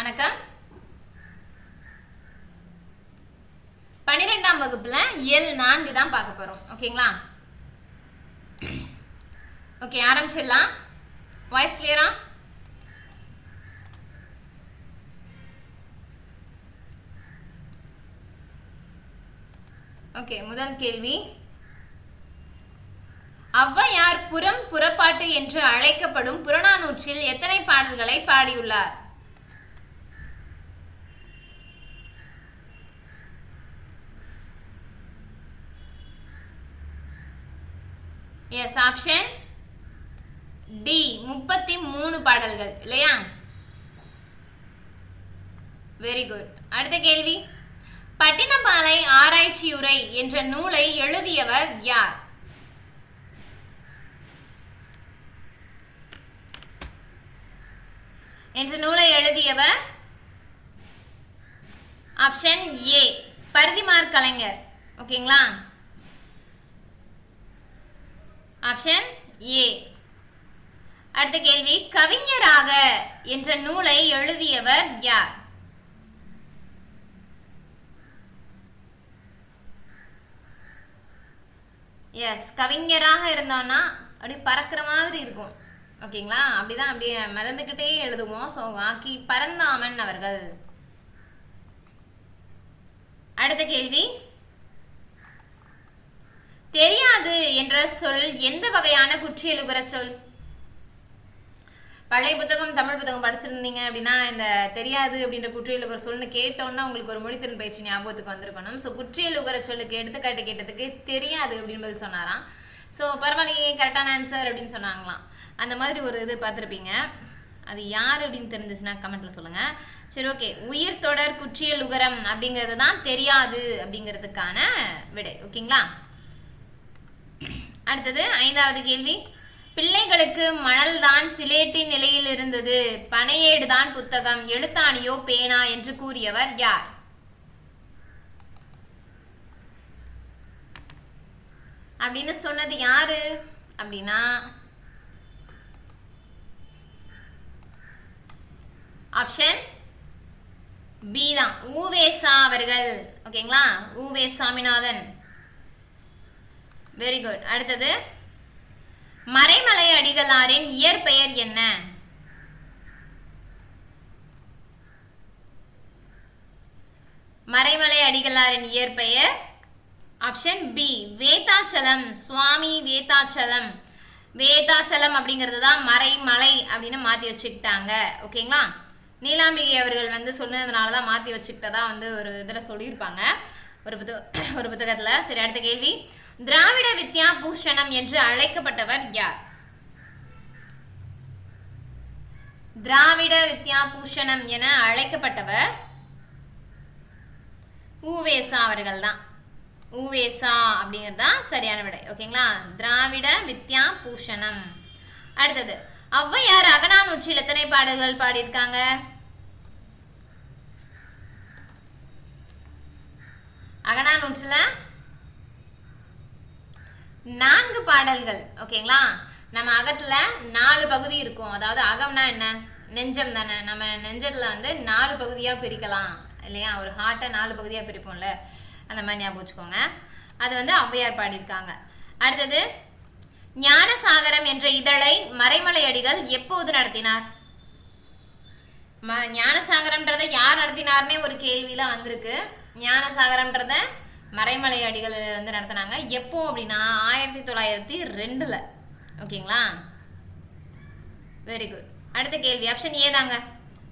வணக்கம். பன்னிரெண்டாம் வகுப்புல இயல் நான்கு தான் பார்க்க போறோம். ஓகேங்களா? ஓகே ஆரம்பிச்சிடலாம். வாய்ஸ் கிளியரா ஓகே முதல் கேள்வி. ஔவையார் புறம் புறப்பாட்டு என்று அழைக்கப்படும் புறநானூற்றில் எத்தனை பாடல்களை பாடியுள்ளார் எஸ் ஆப்ஷன் டி முப்பத்தி மூணு பாடல்கள் இல்லையா? வெரி குட் அடுத்த கேள்வி. பட்டினப்பாலை ஆராய்ச்சியுரை என்ற நூலை எழுதியவர் யார்? என்ற நூலை எழுதியவர் ஆப்ஷன் ஏ பரிதிமார் கலைஞர். ஓகேங்களா ஆப்ஷன் ஏ அடுத்த கேள்வி கவிஞராக என்ற நூலை எழுதியவர் யார்? எஸ் கவிஞராக இருந்தோம்னா அப்படி பறக்கிற மாதிரி இருக்கும். ஓகேங்களா? அப்படிதான் அப்படியே மிதந்துக்கிட்டே எழுதுவோம். ஸோ ஆக்கி பரந்தாமன் அவர்கள். அடுத்த கேள்வி அது என்ற சொல் எந்த வகையான குற்றியலுகிற சொல்? பழைய புத்தகம் தமிழ் புத்தகம் படிச்சிருந்தீங்க அப்படின்னா இந்த தெரியாது அப்படின்ற குற்றியலுகிற சொல்னு கேட்டோன்னா உங்களுக்கு ஒரு மொழித்திறன் பயிற்சி ஞாபகத்துக்கு வந்திருக்கணும். ஸோ குற்றியலுகிற சொல்லுக்கு எடுத்துக்காட்டு கேட்டதுக்கு தெரியாது அப்படின்னு பதில் சொன்னாராம். ஸோ பரவாயில்லையே கரெக்டான ஆன்சர் அப்படின்னு சொன்னாங்களாம். அந்த மாதிரி ஒரு இது பார்த்துருப்பீங்க. அது யார் அப்படின்னு தெரிஞ்சிச்சுன்னா கமெண்ட்ல சொல்லுங்க. சரி ஓகே உயிர் தொடர் குற்றியல் உகரம் அப்படிங்கிறது தான் தெரியாது அப்படிங்கிறதுக்கான விடை. ஓகேங்களா அடுத்தது ஐந்தாவது கேள்வி. பிள்ளைகளுக்கு மணல் தான் சிலேட்டின் நிலையில் இருந்தது. பனையேடு தான் புத்தகம். எழுத்தாணியோ பேனா என்று கூறியவர் யார்? அப்படின்னு சொன்னது யாரு? அப்படின்னா ஆப்ஷன் பி தான். ஊவேசா அவர்கள். ஓகேங்களா ஊவே சாமிநாதன். வெரி குட் அடுத்தது மறைமலை அடிகளாரின் இயற்பெயர் என்ன? மறைமலை அடிகளாரின் இயற்பெயர் ஆப்ஷன் பி வேதாச்சலம். சுவாமி வேதாச்சலம். வேதாச்சலம் அப்படிங்கிறது தான் மறைமலை அப்படின்னு மாற்றி வச்சுக்கிட்டாங்க. ஓகேங்களா நீலாம்பிகை அவர்கள் வந்து சொன்னதுனால தான் மாற்றி வச்சுக்கிட்டதா வந்து ஒரு இதில் சொல்லியிருப்பாங்க. ஒரு புத்தக ஒரு புத்தகத்தில். சரி அடுத்த கேள்வி. திராவிட வித்யா பூஷணம் என்று அழைக்கப்பட்டவர் யார்? திராவிட வித்யா பூஷணம் என அழைக்கப்பட்டவர் ஊவேசா அவர்கள் தான் ஊவேசா அப்படிங்கிறது தான் சரியான விடை. ஓகேங்களா? திராவிட வித்யா பூஷணம் அடுத்தது ஔவையார் அகனானூற்றில் எத்தனை பாடல்கள் பாடியிருக்காங்க? அகனானூற்றில் நான்கு பாடல்கள் ஓகேங்களா? நம்ம அகத்துல நாலு பகுதி இருக்கும். அதாவது அகம்னா என்ன? நெஞ்சம் தானே. நம்ம நெஞ்சத்துல வந்து நாலு பகுதியா பிரிக்கலாம் இல்லையா? ஒரு ஹார்ட்டை நாலு பகுதியா பிரிப்போம்ல? அந்த மாதிரி ஞாபகம் வச்சுக்கோங்க. அது வந்து ஔவையார் பாடியிருக்காங்க. அடுத்தது ஞானசாகரம் என்ற இதழை மறைமலை அடிகள் எப்போது நடத்தினார்? ம ஞானசாகரம்ன்றதை யார் நடத்தினார்னே ஒரு கேள்விலாம் வந்திருக்கு. ஞானசாகரம்ன்றத மறைமலை அடிகள் வந்து நடத்தினாங்க. எப்போ அப்படின்னா ஆயிரத்தி தொள்ளாயிரத்தி ரெண்டில். ஓகேங்களா? வெரி குட் அடுத்த கேள்வி ஆப்ஷன் ஏ தாங்க.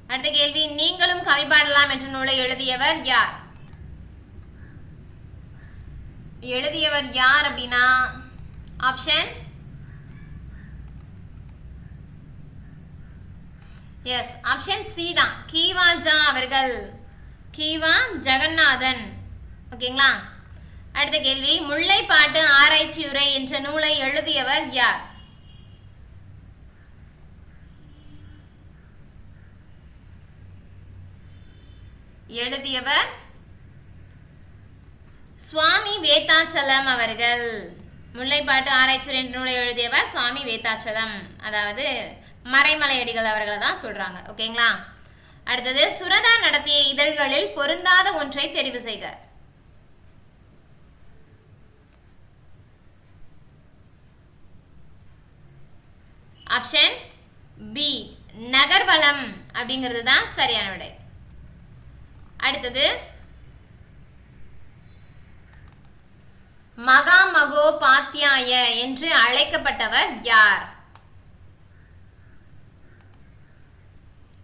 அடுத்த கேள்வி நீங்களும் கவி பாடலாம் என்ற நூலை எழுதியவர் யார்? எழுதியவர் யார் அப்படின்னா ஆப்ஷன் எஸ் ஆப்ஷன் சி தான். கீவாஜா அவர்கள். கீவா ஜெகநாதன் ஓகேங்களா? அடுத்த கேள்வி. முல்லைப்பாட்டு ஆராய்ச்சி உரை என்ற நூலை எழுதியவர் யார்? எழுதியவர் சுவாமி வேதாச்சலம் அவர்கள். முல்லைப்பாட்டு ஆராய்ச்சி என்ற நூலை எழுதியவர் சுவாமி வேதாச்சலம். அதாவது மறைமலையடிகள் அவர்களை தான் சொல்றாங்க. ஓகேங்களா? அடுத்தது சுரதா நடத்திய இதழ்களில் பொருந்தாத ஒன்றை தெரிவு செய்க. ஆப்ஷன் பி நகர்வலம் அப்படிங்கிறது தான் சரியான விடை. அடுத்தது மகாமகோ பாத்தியாய என்று அழைக்கப்பட்டவர் யார்?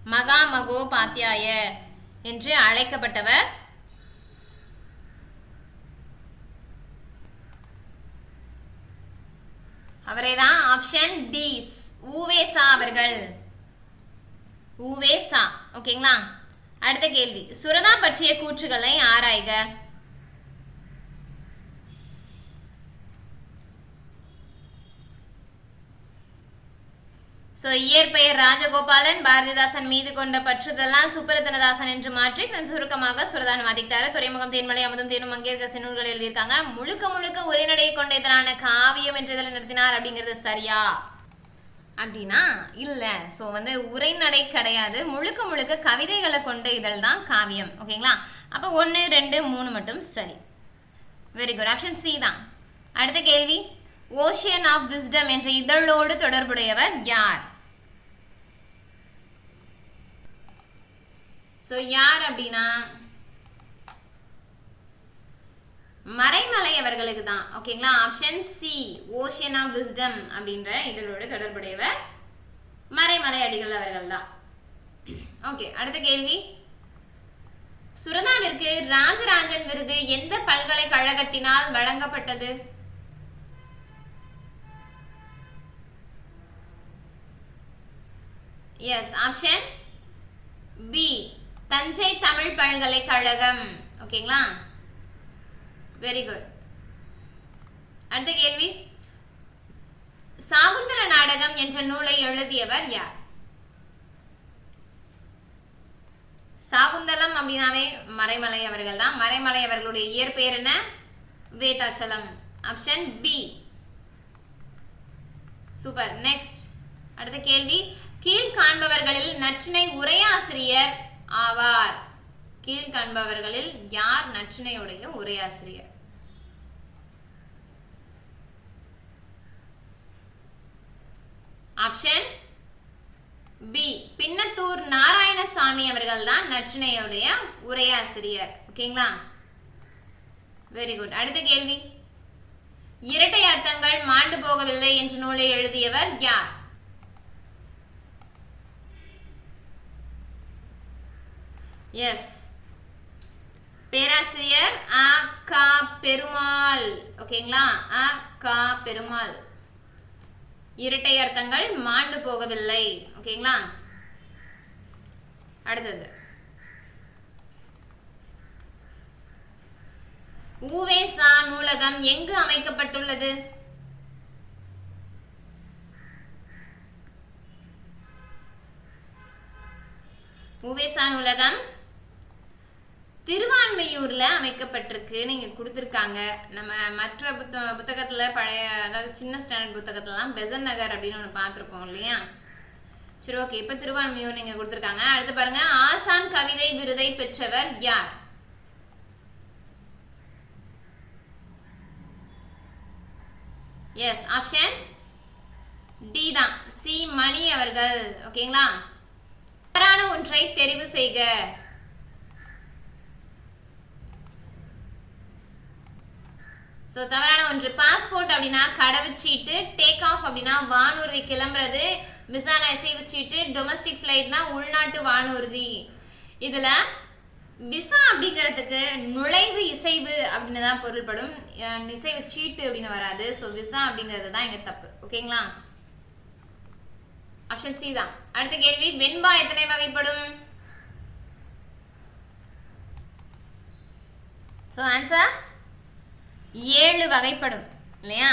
மகாமகோ பாத்தியாய என்று அழைக்கப்பட்டவர் அவரே தான் ஆப்ஷன் டி ஊவேசா அவர்கள். ஊவேசா. ஓகேங்களா? அடுத்த கேள்வி. சுரதா பற்றிய கூற்றுகளை ஆராய்க. ஸோ இயற்பெயர் ராஜகோபாலன் பாரதிதாசன் மீது கொண்ட பற்றுதலால் சுப்பரத்தனதாசன் என்று மாற்றி தன் சுருக்கமாக சுரதானம் மாத்திக்கிட்டாரு துறைமுகம் தேன்மலை அமுதம் தேனும் மங்கேற்க நூல்கள் எழுதியிருக்காங்க. முழுக்க முழுக்க உரைநடையை கொண்ட இதனான காவியம் என்ற இதில் நடத்தினார் அப்படிங்கிறது சரியா? அப்படின்னா இல்லை. ஸோ வந்து உரைநடை கிடையாது. முழுக்க முழுக்க கவிதைகளை கொண்ட இதழ் தான் காவியம். ஓகேங்களா அப்போ ஒன்று ரெண்டு மூணு மட்டும் சரி. வெரி குட் ஆப்ஷன் சி தான். அடுத்த கேள்வி. ஓஷியன் ஆஃப் விஸ்டம் என்ற இதழோடு தொடர்புடையவர் யார்? ஸோ யார் அப்படின்னா மறைமலை அவர்களுக்கு தான் ஓகேங்களா? Option C ocean of wisdom அப்படின்ற இதழோடு தொடர்புடையவர் மறைமலை அடிகள் அவர்கள் தான் ஓகே அடுத்த கேள்வி. சுரதாவிற்கு ராஜராஜன் விருது எந்த பல்கலைக்கழகத்தினால் வழங்கப்பட்டது? Yes option B Thanjai Tamil பல்கலைக்கழகம். ஓகேங்களா வெரி குட் அடுத்த கேள்வி. சாகுந்தர நாடகம் என்ற நூலை எழுதியவர் யார்? சாகுந்தலம் அப்படின்னாவே மறைமலை அவர்கள் தான். மறைமலை அவர்களுடைய இயற்பெயர் என்ன? Vedachalam. Option B super next அடுத்த கேள்வி. கீழ் காண்பவர்களில் நற்றினை உரையாசிரியர் ஆவார். கீழ் காண்பவர்களில் யார் நற்றினையுடைய உரையாசிரியர் ஆப்ஷன் பி பின்னத்தூர் நாராயணசாமி அவர்கள் தான் நற்றினையுடைய உரையாசிரியர் ஓகேங்களா? வெரி குட் அடுத்த கேள்வி. இரட்டை அர்த்தங்கள் மாண்டு போகவில்லை என்ற நூலை எழுதியவர் யார்? எஸ் பேராசிரியர் அ கா பெருமாள். ஓகேங்களா? அ கா பெருமாள். இரட்டை அர்த்தங்கள் மாண்டு போகவில்லை. ஓகேங்களா? அடுத்தது. ஊவேசா நூலகம் எங்கு அமைக்கப்பட்டுள்ளது? ஊவேசா நூலகம் திருவான்மையூரில் அமைக்கப்பட்டிருக்கு நீங்கள் கொடுத்துருக்காங்க. நம்ம மற்ற புத்த புத்தகத்தில் பழைய அதாவது சின்ன ஸ்டாண்டர்ட் புத்தகத்துலலாம் பெசன் நகர் அப்படின்னு ஒன்று பார்த்துருப்போம் இல்லையா? சரி ஓகே இப்போ திருவான்மையூர் நீங்கள் கொடுத்துருக்காங்க. அடுத்து பாருங்க ஆசான் கவிதை விருதை பெற்றவர் யார்? எஸ் ஆப்ஷன் டி தான். சி மணி அவர்கள். ஓகேங்களா தவறான ஒன்றை தெரிவு செய்க. ஸோ தவறான ஒன்று. பாஸ்போர்ட் அப்படின்னா கடவுச்சீட்டு டேக் ஆஃப் அப்படின்னா வானூர்தி கிளம்புறது விசான இசைவச்சீட்டு டொமஸ்டிக் ஃப்ளைட்னா உள்நாட்டு வானூர்தி. இதில் விசா அப்படிங்கிறதுக்கு நுழைவு இசைவு அப்படின்னு தான் பொருள்படும். இசைவு சீட்டு அப்படின்னு வராது. ஸோ விசா அப்படிங்கிறது தான் எங்கள் தப்பு. ஓகேங்களா? ஆப்ஷன் சி தான். அடுத்த கேள்வி. வெண்பா எத்தனை வகைப்படும்? ஸோ ஆன்சர் ஏழு வகைப்படும் இல்லையா?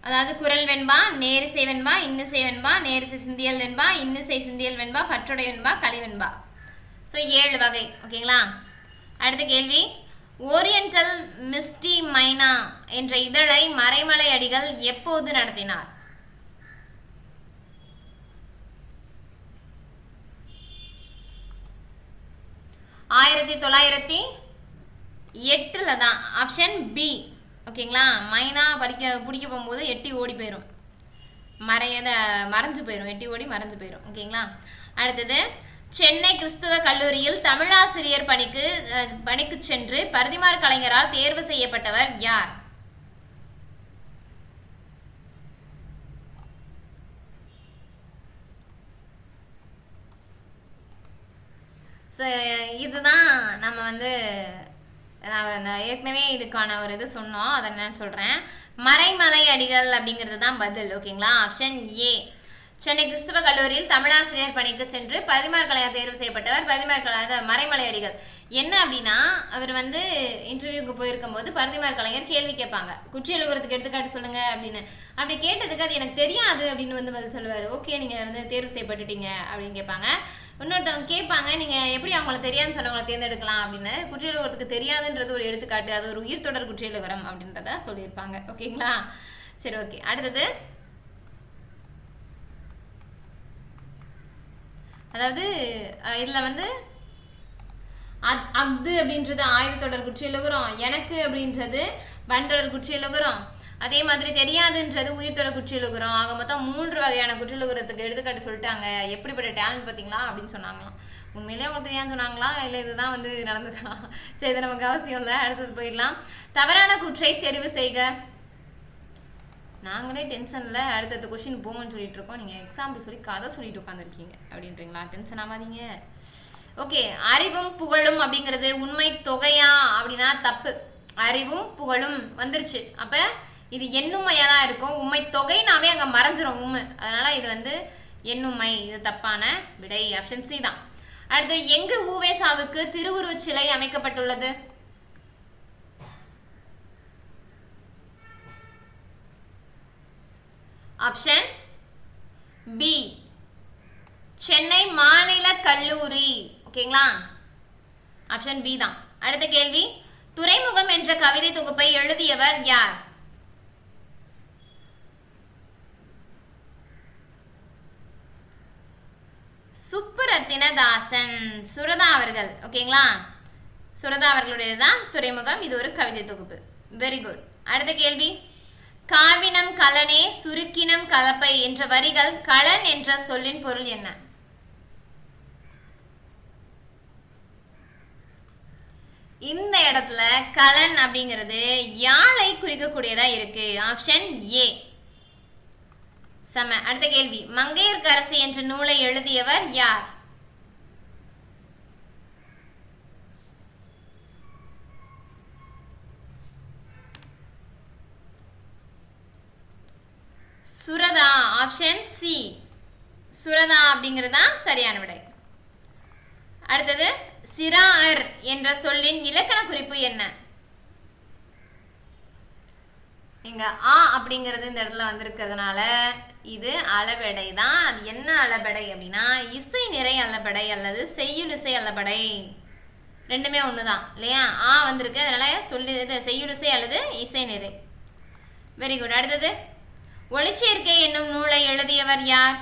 அதாவது குரல் வெண்பா நேரிசை வெண்பா இன்னிசை வெண்பா நேரிசை சிந்தியல் வெண்பா இன்னிசை சிந்தியல் வெண்பா பற்றுடை வெண்பா களிவெண்பா ஸோ ஏழு வகை ஓகேங்களா? அடுத்த கேள்வி. ஓரியண்டல் மிஸ்டி மைனா என்ற இதழை மறைமலை அடிகள் எப்போது நடத்தினார்? ஆயிரத்தி தொள்ளாயிரத்தி எட்டில் தான். ஆப்ஷன் பி ஓகேங்களா? மைனா படிக்க பிடிக்க போகும்போது எட்டி ஓடி போயிடும் மறையத மறைஞ்சு போயிடும் எட்டி ஓடி மறைஞ்சு போயிடும் ஓகேங்களா? அடுத்தது சென்னை கிறிஸ்துவ கல்லூரியில் தமிழாசிரியர் பணிக்கு பணிக்கு சென்று பரிதிமார் கலைஞரால் தேர்வு செய்யப்பட்டவர் யார்? இதுதான் நம்ம வந்து நான் அந்த ஏற்கனவே இதுக்கான ஒரு இது சொன்னோம் அதை நான் சொல்கிறேன் மறைமலை அடிகள் அப்படிங்கிறது தான் பதில் ஓகேங்களா? Option A. சென்னை கிறிஸ்துவ கல்லூரியில் தமிழாசிரியர் பணிக்கு சென்று பதிமார் தேர்வு செய்யப்பட்டவர். பதிமார் கலை மறைமலை அடிகள். என்ன அப்படின்னா அவர் வந்து இன்டர்வியூக்கு போயிருக்கும் போது பரதிமார் கலைஞர் கேள்வி கேட்பாங்க. குற்றியலுகிறதுக்கு எடுத்துக்காட்டு சொல்லுங்க அப்படின்னு. அப்படி கேட்டதுக்கு அது எனக்கு தெரியாது அப்படின்னு வந்து பதில் சொல்லுவார். ஓகே நீங்கள் வந்து தேர்வு செய்யப்பட்டுட்டீங்க அப்படின்னு கேட்பாங்க. இன்னொருத்தவங்க கேட்பாங்க நீங்கள் எப்படி அவங்கள தெரியாதுன்னு சொன்னவங்களை தேர்ந்தெடுக்கலாம்? அப்படின்னு. குற்றியலுகிறதுக்கு தெரியாதுன்றது ஒரு எடுத்துக்காட்டு அது ஒரு உயிர் தொடர் குற்றியலுகரம் அப்படின்றத சொல்லியிருப்பாங்க. ஓகேங்களா? சரி ஓகே. அடுத்தது. அதாவது இதில் இதுல வந்து அக் அஃது அப்படின்றது தொடர் குற்றியலுகிறோம் எனக்கு அப்படின்றது வன்தொடர் குற்றியலுகிறோம் அதே மாதிரி தெரியாதுன்றது உயிர்த்தோட குற்றியலுகிறோம். ஆக மொத்தம் மூன்று வகையான குற்றியலுகிறத்துக்கு எடுத்துக்காட்டு சொல்லிட்டாங்க. எப்படிப்பட்ட டேலண்ட் பார்த்தீங்களா? அப்படின்னு சொன்னாங்களாம். உண்மையிலே அவங்களுக்கு தெரியாதுன்னு சொன்னாங்களா? இல்லை இதுதான் வந்து நடந்ததா? சரி இது நமக்கு அவசியம் இல்லை. அடுத்தது போயிடலாம். தவறான குற்றை தெரிவு செய்க. நாங்களே டென்ஷனில் அடுத்தடுத்த கொஷின் போங்கன்னு சொல்லிட்டு இருக்கோம். நீங்கள் எக்ஸாம்பிள் சொல்லி கதை சொல்லிட்டு உட்காந்துருக்கீங்க அப்படின்றீங்களா? டென்ஷன் ஆகாதீங்க. ஓகே அறிவும் புகழும் அப்படிங்கிறது உண்மை தொகையா? அப்படின்னா தப்பு. அறிவும் புகழும். வந்துருச்சு. அப்போ இது எண்ணுமையாக தான் இருக்கும். உண்மை தொகைனாவே அங்கே மறைஞ்சிரும் உண்மை அதனால் இது வந்து எண்ணுமை இது தப்பான விடை ஆப்ஷன் சி தான். அடுத்து எங்கு ஊவேசாவுக்கு திருவுருவச் சிலை அமைக்கப்பட்டுள்ளது? ஆப்ஷன் பி சென்னை மாநில கல்லூரி. ஓகேங்களா? ஆப்ஷன் பி தான். அடுத்த கேள்வி. துறைமுகம் என்ற கவிதை தொகுப்பை எழுதியவர் யார்? சுப்புரத்தினதாசன் சுரதா அவர்கள். ஓகேங்களா? சுரதா அவர்களுடையது தான் துறைமுகம். இது ஒரு கவிதை தொகுப்பு. வெரி குட் அடுத்த கேள்வி. காவினம் கலனே சுருக்கினம் கலப்பை என்ற வரிகள் களன் என்ற சொல்லின் பொருள் என்ன? இந்த இடத்துல கலன் அப்படிங்கிறது யாழை குறிக்கக்கூடியதா இருக்கு? ஆப்ஷன் ஏ செம. அடுத்த கேள்வி. மங்கையர்க்கரசி என்ற நூலை எழுதியவர் யார்? சுரதா. ஆப்ஷன் சி சுரதா அப்படிங்கிறது தான் சரியான விடை. அடுத்தது சிறார் என்ற சொல்லின் இலக்கண குறிப்பு என்ன? இங்க ஆ அப்படிங்கிறது இந்த இடத்துல வந்திருக்கிறதுனால இது அளபெடை தான். அது என்ன அளபெடை அப்படின்னா இசை நிறை அளபெடை அல்லது செய்யுளிசை அளபெடை. ரெண்டுமே ஒன்று தான் இல்லையா? ஆ வந்திருக்கு அதனால சொல்லி இது செய்யுளிசை அல்லது இசை நிறை. வெரி குட் அடுத்தது ஒளிச்சேர்க்கை என்னும் நூலை எழுதியவர் யார்?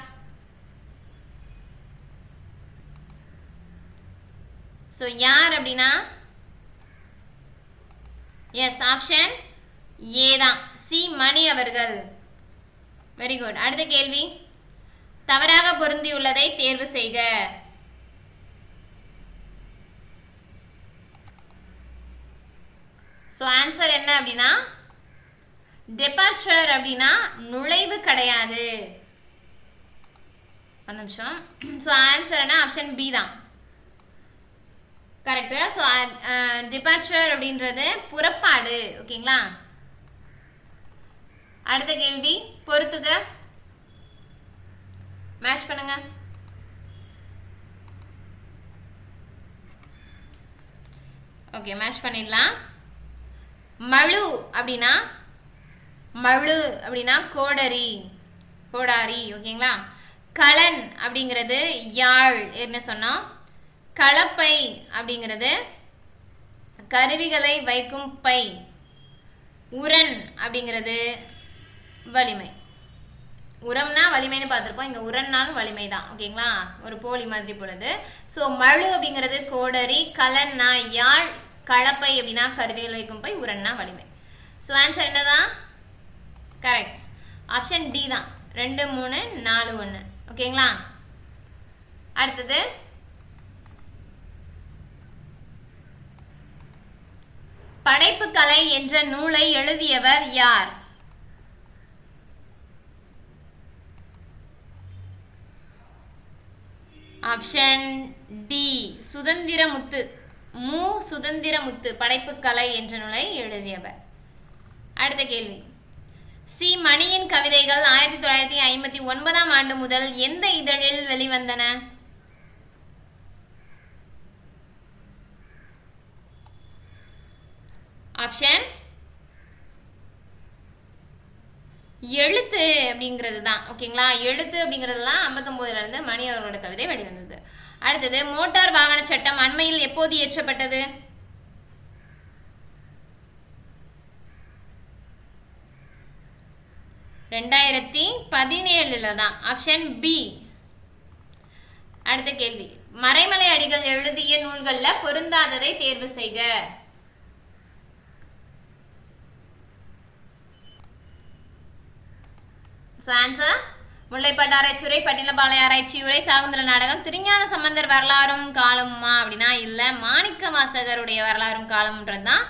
ஸோ யார் அப்படின்னா? எஸ் ஆப்ஷன் ஏ தான். சி மணி அவர்கள். வெரி குட் அடுத்த கேள்வி. தவறாக பொருந்தியுள்ளதை தேர்வு செய்க. ஸோ ஆன்சர் என்ன அப்படின்னா டெபார்ச்சர் அப்படின்னா நுழைவு கிடையாது. ஒரு நிமிஷம். ஸோ ஆன்சர் என்ன? ஆப்ஷன் பி தான். கரெக்டு ஸோ டிபார்ச்சர் அப்படின்றது புறப்பாடு. ஓகேங்களா அடுத்த கேள்வி பொறுத்துக. மேட்ச் பண்ணுங்க. ஓகே மேட்ச் பண்ணிடலாம். மழு அப்படின்னா மழு அப்படின்னா கோடரி. கோடாரி ஓகேங்களா? களன் அப்படிங்கிறது யாழ் என்ன சொன்னோம்? கலப்பை அப்படிங்கிறது கருவிகளை வைக்கும் பை. உரன் அப்படிங்கிறது வலிமை. உரம்னா வலிமைன்னு பார்த்துருப்போம். இங்கே உரன்னாலும் வலிமை தான் ஓகேங்களா? ஒரு போலி மாதிரி பொழுது. ஸோ மழு அப்படிங்கிறது கோடரி கலன்னா யாழ் கலப்பை அப்படின்னா கருவிகள் வைக்கும் போய் உரன்னா வலிமை. ஸோ ஆன்சர் என்னதான் கரெக்ட் ஆப்ஷன் டி தான். ரெண்டு மூணு நாலு ஒன்று ஓகேங்களா? அடுத்தது. படைப்பு கலை என்ற நூலை எழுதியவர் யார்? ஆப்ஷன் டி சுதந்திரமுத்து மு சுதந்திரமுத்து படைப்பு கலை என்ற நூலை எழுதியவர். அடுத்த கேள்வி. சி. மணியின் கவிதைகள் ஆயிரத்தி தொள்ளாயிரத்தி ஐம்பத்தி ஒன்பதாம் ஆண்டு முதல் எந்த இதழில் வெளிவந்தன? ஆப்ஷன் எழுத்து அப்படிங்கிறது தான் ஓகேங்களா? எழுத்து அப்படிங்கிறதுலாம் தான் ஐம்பத்தொம்போதுலேருந்து மணி அவர்களோட கவிதை வெளிவந்தது அடுத்தது மோட்டார் வாகன சட்டம் அண்மையில் எப்போது இயற்றப்பட்டது? ரெண்டாயிரத்தி பதினேழுல தான் ஆப்ஷன் பி அடுத்த கேள்வி. மறைமலை அடிகள் எழுதிய நூல்களில் பொருந்தாததை தேர்வு செய்க. ஸோ ஆன்சர் முல்லைப்பட்டு ஆராய்ச்சியுரை பட்டினப்பாளைய ஆராய்ச்சியுரை சாகுந்தர நாடகம் திருஞான சம்பந்தர் வரலாறும் காலமுமா அப்படின்னா இல்லை மாணிக்க வாசகருடைய வரலாறும் காலம்ன்றது தான்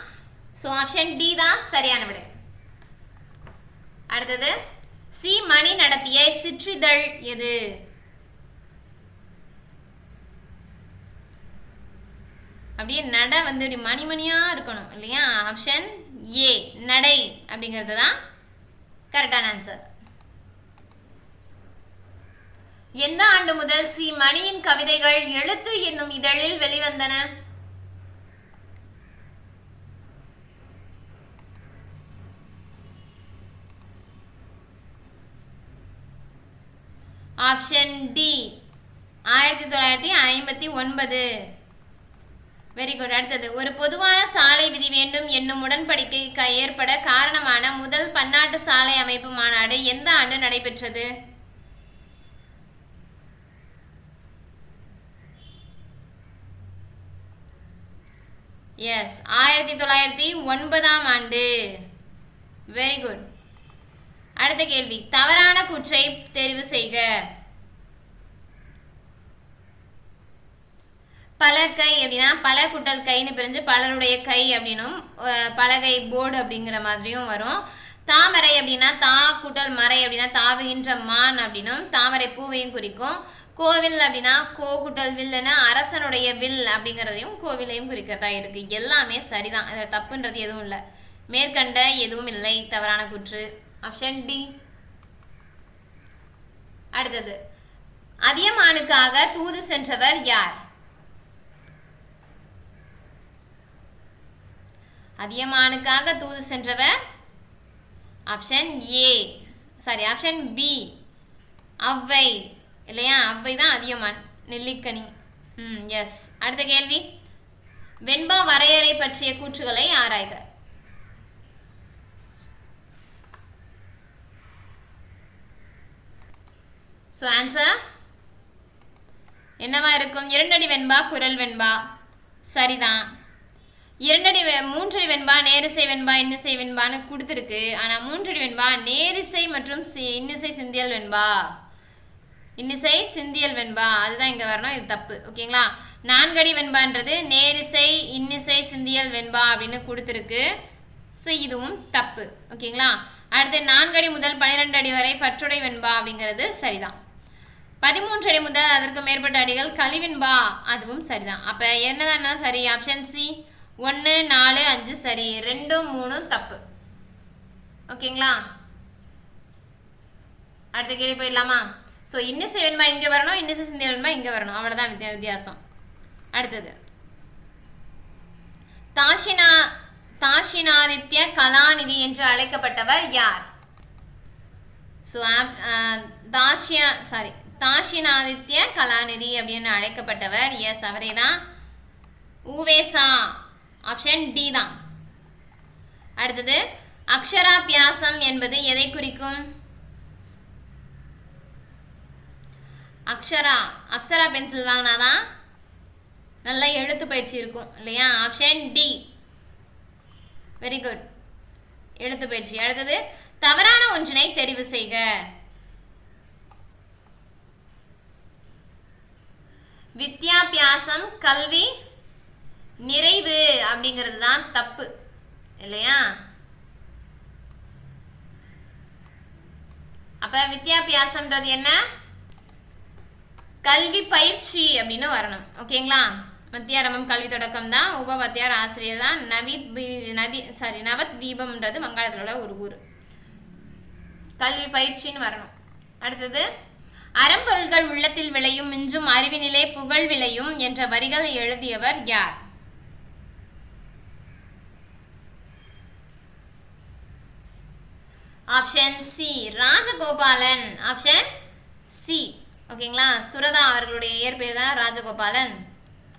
ஸோ ஆப்ஷன் டி தான் சரியான விடை. அடுத்தது சி மணி நடத்திய சிற்றிதழ் எது? அப்படியே நட வந்து இப்படி மணிமணியாக இருக்கணும் இல்லையா? ஆப்ஷன் ஏ நடை அப்படிங்கிறது தான் கரெக்டான ஆன்சர் எந்த ஆண்டு முதல் சி மணியின் கவிதைகள் எழுத்து என்னும் இதழில் வெளிவந்தன? ஆப்ஷன் டி ஆயிரத்தி தொள்ளாயிரத்தி ஐம்பத்தி ஒன்பது. வெரி குட் அடுத்தது ஒரு பொதுவான சாலை விதி வேண்டும் என்னும் உடன்படிக்கை ஏற்பட காரணமான முதல் பன்னாட்டு சாலை அமைப்பு மாநாடு எந்த ஆண்டு நடைபெற்றது? எஸ் ஆயிரத்தி தொள்ளாயிரத்தி ஒன்பதாம் ஆண்டு. வெரி குட் அடுத்த கேள்வி. தவறான கூற்றை தெரிவு செய்க. பலகை அப்படின்னா பல குட்டல் கைன்னு பிரிஞ்சு பலருடைய கை அப்படின்னும் அஹ், பலகை போர்டு அப்படிங்கிற மாதிரியும் வரும். தாமரை அப்படின்னா தா குட்டல் மறை அப்படின்னா தாவுகின்ற மான் அப்படின்னும் தாமரை பூவையும் குறிக்கும். கோவில் அப்படின்னா கோகுட்டல் வில்லுன்னு அரசனுடைய வில் அப்படிங்கிறதையும் கோவிலையும் குறிக்கிறதா இருக்கு. எல்லாமே சரிதான். இதில் தப்புன்றது எதுவும் இல்லை. மேற்கண்ட எதுவும் இல்லை. தவறான குற்று. Option D. அடுத்தது. அதியமானுக்காக தூது சென்றவர் யார்? அதியமானுக்காக தூது சென்றவர் option A. Sorry option B. Avvai. இல்லையா? அவ்வை தான் அதியமான். நெல்லிக்கனி. ம் எஸ் அடுத்த கேள்வி. வெண்பா வரையறை பற்றிய கூற்றுகளை ஆராய்க. ஸோ ஆன்சர் என்னவா இருக்கும்? இரண்டடி வெண்பா குரல் வெண்பா. சரிதான். இரண்டடி வெ- மூன்றடி வெண்பா நேரிசை வெண்பா இன்னிசை வெண்பான்னு கொடுத்துருக்கு. ஆனால் மூன்றடி வெண்பா நேரிசை மற்றும் சி- இன்னிசை சிந்தியல் வெண்பா. இன்னிசை சிந்தியல் வெண்பா. அதுதான் இங்கே வரணும். இது தப்பு. ஓகேங்களா? நான்கடி வெண்பான்றது நேரிசை இன்னிசை சிந்தியல் வெண்பா அப்படின்னு கொடுத்துருக்கு. ஸோ இதுவும் தப்பு. ஓகேங்களா? அடுத்து நான்கடி முதல் பன்னிரெண்டு அடி வரை பற்றுடை வெண்பா அப்படிங்கிறது சரிதான். பதிமூன்று அடி முதல் அதற்கு மேற்பட்ட அடிகள் கழிவெண்பா அதுவும் சரிதான். அப்போ என்னதான் சரி? ஆப்ஷன் சி ஒன்று நாலு அஞ்சு சரி. ரெண்டும் மூணும் தப்பு. ஓகேங்களா? அடுத்த கேள்வி போயிடலாமா? ஸோ இன்னிசை வெண்பா இங்கே வரணும் இன்னிசை சிந்திய வெண்பா இங்கே வரணும். அவ்வளோதான் வித்தியா வித்தியாசம். அடுத்தது. தாஷினா தாஷினாதித்ய கலாநிதி என்று அழைக்கப்பட்டவர் யார்? ஸோ தாஷியா சாரி தாஷினாதித்ய கலாநிதி அப்படின்னு அழைக்கப்பட்டவர் எஸ் அவரே தான் ஊவேசா ஆப்ஷன் டி தான். அடுத்தது அக்ஷராபியாசம் என்பது எதை குறிக்கும்? அக்ஷரா அப்சரா பென்சில் வாங்கினாதான் நல்ல எழுத்து பயிற்சி இருக்கும் இல்லையா? ஆப்ஷன் டி வெரி குட் எழுத்து பயிற்சி. அடுத்தது தவறான ஒன்றினை தெரிவு செய்க. வித்யாபியாசம் கல்வி நிறைவு அப்படிங்கிறது தான் தப்பு இல்லையா? அப்ப வித்யாபியாசம்ன்றது என்ன? கல்வி பயிற்சி அப்படின்னு வரணும். ஓகேங்களா மத்தியாரம்பம் கல்வி தொடக்கம் தான். உபவத்தியார் ஆசிரியர் தான். நவீத் நதி சாரி நவத் தீபம்ன்றது வங்காளத்தில் உள்ள ஒரு ஊர். கல்வி பயிற்சின்னு வரணும். அடுத்தது அறம்பொருள்கள் உள்ளத்தில் விளையும் மிஞ்சும் அறிவினிலே புகழ் விளையும் என்ற வரிகளை எழுதியவர் யார்? Option C Rajagopalan. Option C ஓகேங்களா? சுரதா அவர்களுடைய இயற்பெயர் தான் ராஜகோபாலன்.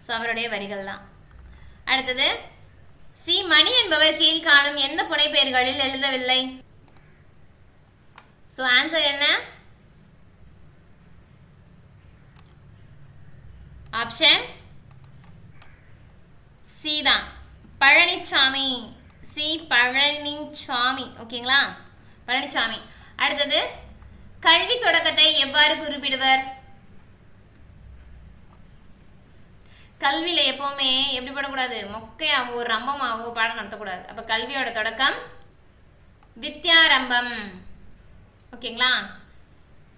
ஸோ அவருடைய வரிகள் தான். அடுத்தது சி மணி என்பவர் கீழ்காணும் எந்த புனைப்பெயர்களில் எழுதவில்லை? ஸோ ஆன்சர் என்ன? ஆப்ஷன் சி தான். பழனிச்சாமி. சி பழனிச்சாமி. ஓகேங்களா? பழனிச்சாமி. அடுத்தது கல்வி தொடக்கத்தை எவ்வாறு குறிப்பிடுவர்? கல்வியில எப்பவுமே எப்படி படக்கூடாது? மொக்கையாவோ ரம்பமாவோ பாடம் நடத்தக்கூடாது. அப்ப கல்வியோட தொடக்கம் வித்யாரம்பம். ஓகேங்களா?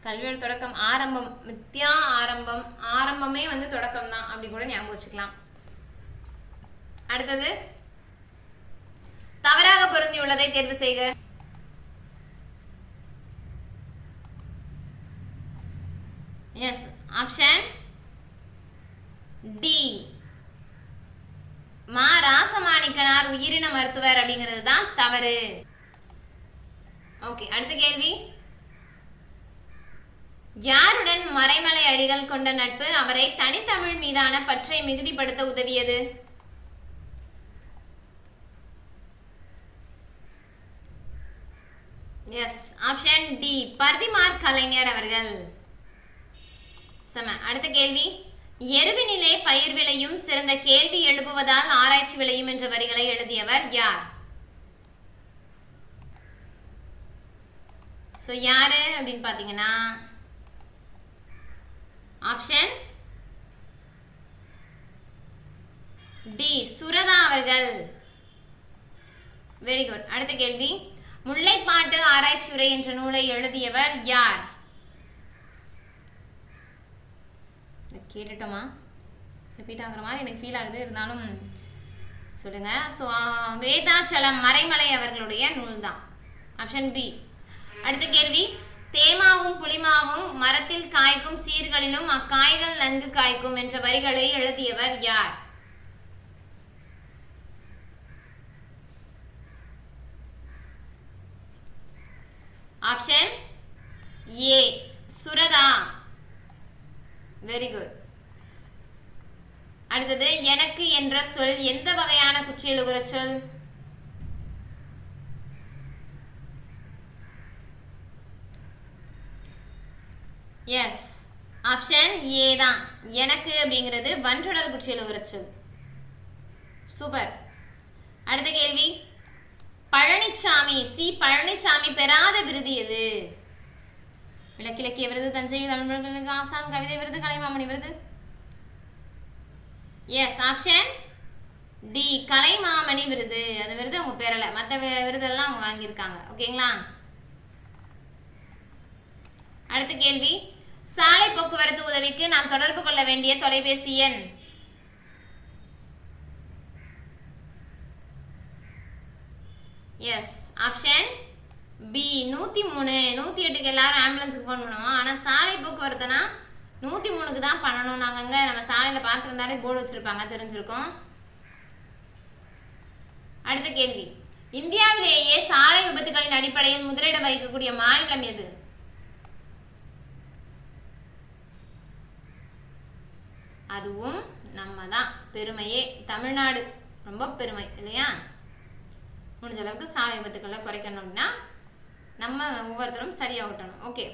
கல்வியோட தொடக்கம் ஆரம்பம். வித்யா ஆரம்பம். ஆரம்பமே வந்து தொடக்கம் தான். அப்படி கூட ஞாபகம் வச்சுக்கலாம். அடுத்தது தவறாக பொருந்தியுள்ளதை தேர்வு செய்க. எஸ் ஆப்ஷன் டி மா ராசமாணிக்கனார் உயிரின மருத்துவர் அப்படிங்கிறது தான் தவறு. ஓகே அடுத்த கேள்வி. யாருடன் மறைமலை அடிகள் கொண்ட நட்பு அவரை தனித்தமிழ் மீதான பற்றை மிகுதிப்படுத்த உதவியது? எஸ் ஆப்ஷன் டி பர்திமார் கலைஞர் அவர்கள். செம. அடுத்த கேள்வி. எருவினிலே பயிர் விளையும் சிறந்த கேள்வி எழுப்புவதால் ஆராய்ச்சி விளையும் என்ற வரிகளை எழுதியவர் யார்? ஸோ யாரு அப்படின்னு பார்த்தீங்கன்னா ஆப்ஷன் டி சுரதா அவர்கள். வெரி குட் அடுத்த கேள்வி. முல்லைப்பாட்டு ஆராய்ச்சி உரை என்ற நூலை எழுதியவர் யார்? கேட்டுட்டோமா? ரிப்பீட் ஆகுற மாதிரி எனக்கு ஃபீல் ஆகுது. இருந்தாலும் சொல்லுங்க. ஸோ வேதாச்சலம் மறைமலை அவர்களுடைய நூல் தான் ஆப்ஷன் பி அடுத்த கேள்வி. தேமாவும் புளிமாவும் மரத்தில் காய்க்கும் சீர்களிலும் அக்காய்கள் நன்கு காய்க்கும் என்ற வரிகளை எழுதியவர் யார்? Option A Suratha. Very good அடுத்தது எனக்கு என்ற சொல் எந்த வகையான குற்றியலுகிற சொல்? எஸ் ஆப்ஷன் ஏ தான். எனக்கு அப்படிங்கிறது வன்றொடர் குற்றியலுகிற சொல். சூப்பர் அடுத்த கேள்வி. பழனிச்சாமி சி. பழனிச்சாமி பெறாத விருது எது? விளக்கிலக்கிய விருது தஞ்சை தமிழர்களுக்கு ஆசான் கவிதை விருது கலைமாமணி விருது. எஸ் ஆப்ஷன் டி கலைமாமணி விருது. அந்த விருது அவங்க பெறலை மற்ற விருதெல்லாம் அவங்க வாங்கியிருக்காங்க. ஓகேங்களா? அடுத்த கேள்வி. சாலை போக்குவரத்து உதவிக்கு நாம் தொடர்பு கொள்ள வேண்டிய தொலைபேசி எண். எஸ் ஆப்ஷன் பி நூற்றி மூணு. நூற்றி எட்டுக்கு எல்லாரும் ஆம்புலன்ஸுக்கு ஃபோன் பண்ணுவோம். ஆனால் சாலை போக்குவரத்துனா நூற்றி மூணுக்கு தான் பண்ணணும். நாங்கள் அங்கே நம்ம சாலையில் பார்த்துருந்தாலே போர்டு வச்சுருப்பாங்க தெரிஞ்சிருக்கோம். அடுத்த கேள்வி. இந்தியாவிலேயே சாலை விபத்துகளின் அடிப்படையில் முதலிடம் வகிக்கக்கூடிய மாநிலம் எது? அதுவும் நம்ம தான் பெருமையே. தமிழ்நாடு. ரொம்ப பெருமை இல்லையா? முடிஞ்ச அளவுக்கு சாலை விபத்துக்களை குறைக்கணும் அப்படின்னா நம்ம ஒவ்வொருத்தரும் சரியாக ஓட்டணும். ஓகே.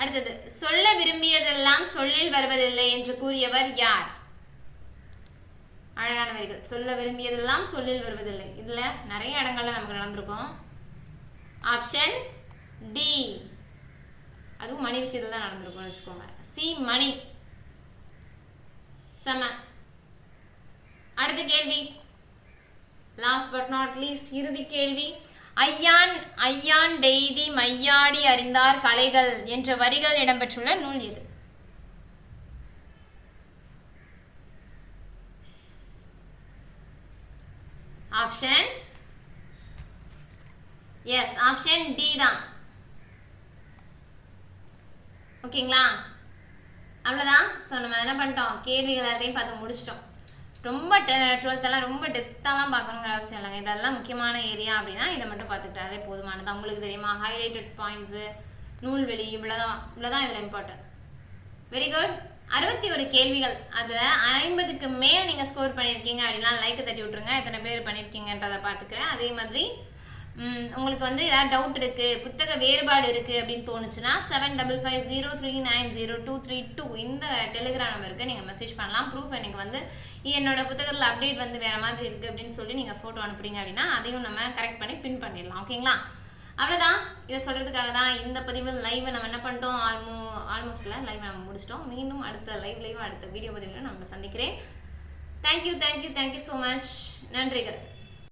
அடுத்தது சொல்ல விரும்பியதெல்லாம் சொல்லில் வருவதில்லை என்று கூறியவர் யார்? அழகான வரிகள் சொல்ல விரும்பியதெல்லாம் சொல்லில் வருவதில்லை. இதில் நிறைய இடங்கள்ல நமக்கு நடந்திருக்கும். ஆப்ஷன் டி அதுவும் மணி விஷயத்தில் தான் நடந்திருக்கும்னு வச்சுக்கோங்க. சி மணி. செம. அடுத்த கேள்வி. லாஸ்ட் பட் நாட் லீஸ்ட் இறுதி கேள்வி. ஐயான் ஐயான் டெய்தி மையாடி அறிந்தார் கலைகள் என்ற வரிகள் இடம்பெற்றுள்ள நூல் எது ஆப்ஷன் எஸ் ஆப்ஷன் டி தான். ஓகேங்களா? அவ்வளோதான் ஸோ நம்ம என்ன பண்ணிட்டோம்? கேள்விகள் எல்லாத்தையும் பார்த்து முடிச்சிட்டோம். ரொம்ப டுவெல்த்தெல்லாம் ரொம்ப டெப்த்தாலாம் பார்க்கணுங்கிற அவசியம் இல்லைங்க. இதெல்லாம் முக்கியமான ஏரியா அப்படின்னா இதை மட்டும் பார்த்துக்கிட்டாலே போதுமானது. உங்களுக்கு தெரியுமா? ஹைலைட்டட் பாயிண்ட்ஸு நூல்வெளி இவ்வளோதான் இவ்வளோதான் இதில் இம்பார்ட்டன்ட் வெரி குட் அறுபத்தி ஒரு கேள்விகள். அதில் ஐம்பதுக்கு மேல் நீங்கள் ஸ்கோர் பண்ணியிருக்கீங்க அப்படின்னா லைக்கை தட்டி விட்ருங்க எத்தனை பேர் பண்ணியிருக்கீங்கன்றதை பார்த்துக்கிறேன். அதே மாதிரி உங்களுக்கு வந்து ஏதாவது டவுட் இருக்குது புத்தக வேறுபாடு இருக்குது அப்படின்னு தோணுச்சுன்னா seven double five zero three nine zero two three two இந்த டெலிகிராம் நம்பருக்கு நீங்கள் மெசேஜ் பண்ணலாம். ப்ரூஃப் எனக்கு வந்து என்னோட புத்தகத்தில் அப்டேட் வந்து வேறு மாதிரி இருக்குது அப்படின்னு சொல்லி நீங்கள் ஃபோட்டோ அனுப்புறீங்க அப்படின்னா அதையும் நம்ம கரெக்ட் பண்ணி பின் பண்ணிடலாம். ஓகேங்களா அவ்வளோதான் இதை சொல்கிறதுக்காக தான் இந்த பதிவு லைவை நம்ம என்ன பண்ணிட்டோம்? ஆல்மோ ஆல்மோஸ்ட் இல்லை லைவ் நம்ம முடிச்சிட்டோம். மீண்டும் அடுத்த லைவ் அடுத்த வீடியோ பதிவில் நம்ம சந்திக்கிறேன். Thank you thank you thank you so much நன்றிகள்.